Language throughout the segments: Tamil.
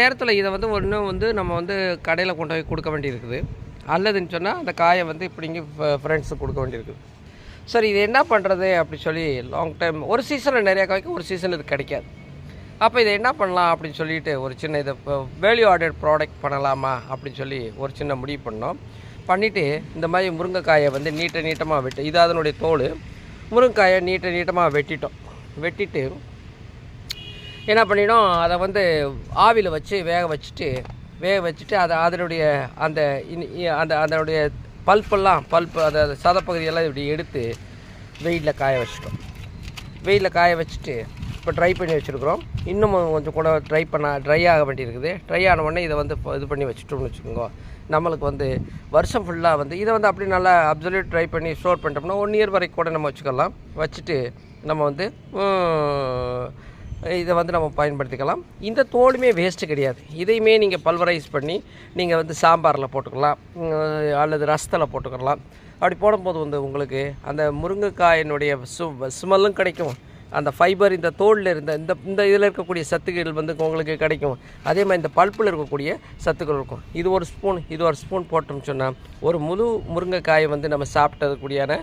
நேரத்தில் இதை வந்து ஒன்றும் வந்து நம்ம வந்து கடையில் கொண்டு போய் கொடுக்க வேண்டியிருக்குது. அல்லதுன்னு சொன்னால் அந்த காயை வந்து இப்படிங்க ஃப்ரெண்ட்ஸுக்கு கொடுக்க வேண்டியிருக்குது. சரி இது என்ன பண்ணுறது அப்படி சொல்லி லாங் டைம் ஒரு சீசனில் நிறையா காய்க்கும் ஒரு சீசனில் இது கிடைக்காது. அப்போ இதை என்ன பண்ணலாம் அப்படின்னு சொல்லிட்டு ஒரு சின்ன இதை வேல்யூ ஆர்டர் ப்ராடக்ட் பண்ணலாமா அப்படின்னு சொல்லி ஒரு சின்ன முடிவு பண்ணோம். பண்ணிவிட்டு இந்த மாதிரி முருங்கைக்காயை வந்து நீட்ட நீட்டமாக வெட்டு இது அதனுடைய தோல். முருங்கைக்காயை நீட்ட நீட்டமாக வெட்டிட்டோம். வெட்டிட்டு என்ன பண்ணிடும் அதை வந்து ஆவியில் வச்சு வேக வச்சுட்டு வேக வச்சுட்டு அதை அதனுடைய அந்த இனி- அந்த அதனுடைய பல்ப்பெல்லாம் பல்ப்பு அந்த சதப்பகுதியெல்லாம் இப்படி எடுத்து வெயிலில் காய வச்சுட்டோம். வெயிலில் காய வச்சுட்டு இப்போ ட்ரை பண்ணி வச்சுருக்குறோம். இன்னும் கொஞ்சம் கூட ட்ரை பண்ண ட்ரை ஆக வேண்டியிருக்குது. ட்ரை ஆன உடனே இதை வந்து இப்போ இது பண்ணி வச்சுட்டோம்னு வச்சுக்கோங்க. நம்மளுக்கு வந்து வருஷம் ஃபுல்லாக வந்து இதை வந்து அப்படி நல்லா அப்சல்யூட் ட்ரை பண்ணி ஸ்டோர் பண்ணிட்டோம்னா ஒன் இயர் வரைக்கும் கூட நம்ம வச்சுக்கலாம். வச்சுட்டு நம்ம வந்து இதை வந்து நம்ம பயன்படுத்திக்கலாம். இந்த தோலுமே வேஸ்ட்டு கிடையாது. இதையுமே நீங்கள் பல்வரைஸ் பண்ணி நீங்கள் வந்து சாம்பாரில் போட்டுக்கலாம். அல்லது ரசத்தில் போட்டுக்கலாம். அப்படி போடும்போது வந்து உங்களுக்கு அந்த முருங்கைக்காயினுடைய சு ஸ்மெல்லும் கிடைக்கும். அந்த ஃபைபர் இந்த தோலில் இருந்த இந்த இந்த இதில் இருக்கக்கூடிய சத்துக்கள் வந்து உங்களுக்கு கிடைக்கும். அதே மாதிரி இந்த பல்ப்பில் இருக்கக்கூடிய சத்துக்கள் இருக்கும். இது ஒரு ஸ்பூன் இது ஒரு ஸ்பூன் போட்டோம்னு சொன்னால் ஒரு முழு முருங்கைக்காயை வந்து நம்ம சாப்பிட்டதுக்கூடியான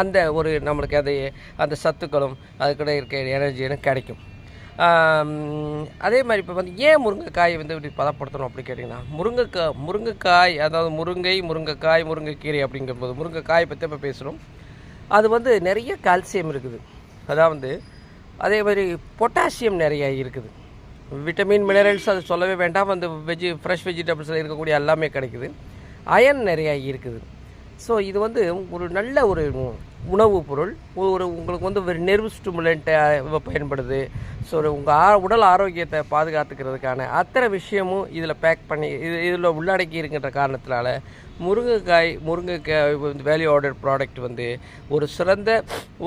அந்த ஒரு நம்மளுக்கு அது அந்த சத்துக்களும் அதுக்கூட இருக்க எனர்ஜியும் கிடைக்கும். அதே மாதிரி இப்போ வந்து ஏன் முருங்கைக்காய் வந்து இப்படி பதப்படுத்தணும் அப்படி கேட்டிங்கன்னா முருங்கைக்காய் முருங்கைக்காய் அதாவது முருங்கை முருங்கைக்காய் முருங்கைக்கீரை அப்படிங்கும்போது முருங்கைக்காய் பற்றி இப்போ பேசுகிறோம் அது வந்து நிறைய கால்சியம் இருக்குது. அதாவது அதே மாதிரி பொட்டாசியம் நிறையா இருக்குது. விட்டமின் மினரல்ஸ் அது சொல்லவே வேண்டாம். அந்த வெஜி ஃப்ரெஷ் வெஜிடபிள்ஸில் இருக்கக்கூடிய எல்லாமே கிடைக்குது. அயன் நிறையா இருக்குது. ஸோ இது வந்து ஒரு நல்ல ஒரு உணவுப் பொருள். ஒரு உங்களுக்கு வந்து ஒரு நெர்வு ஸ்டிமுலண்ட்டை பயன்படுது. ஸோ உங்கள் ஆ உடல் ஆரோக்கியத்தை பாதுகாத்துக்கிறதுக்கான அத்தனை விஷயமும் இதில் பேக் பண்ணி இது இதில் உள்ளடக்கி இருக்கின்ற காரணத்தினால முருங்கைக்காய் முருங்கைக்காய் வந்து வேல்யூ ஆர்டர் ப்ராடக்ட் வந்து ஒரு சிறந்த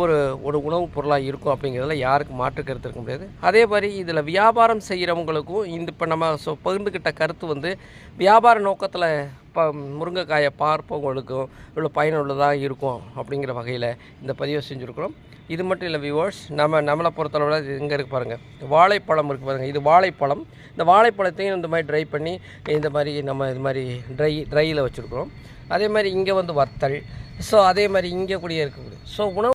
ஒரு ஒரு உணவுப் பொருளாக இருக்கும் அப்படிங்கிறதுல யாருக்கும் மாற்று கருத்து இருக்க முடியாது. அதே மாதிரி இதில் வியாபாரம் செய்கிறவங்களுக்கும் இந்த இப்போ நம்ம ஸோ பகிர்ந்துக்கிட்ட கருத்து வந்து வியாபார நோக்கத்தில் இப்போ முருங்கைக்காயை பார்ப்பவங்களுக்கும் இவ்வளோ பயனுள்ளதாக இருக்கும் அப்படிங்கிற வகையில் இந்த பதிவை செஞ்சுருக்கிறோம். இது மட்டும் இல்லை வியூவர்ஸ் நம்ம நம்மளை பொறுத்தளவில் இங்கே இருக்கு பாருங்கள் வாழைப்பழம் இருக்குது பாருங்கள் இது வாழைப்பழம். இந்த வாழைப்பழத்தையும் இந்த மாதிரி ட்ரை பண்ணி இந்த மாதிரி நம்ம இது மாதிரி ட்ரை ட்ரையில் வச்சுருக்குறோம். அதே மாதிரி இங்கே வந்து வத்தல். ஸோ அதே மாதிரி இங்கே கூடிய இருக்கக்கூடிய ஸோ உணவு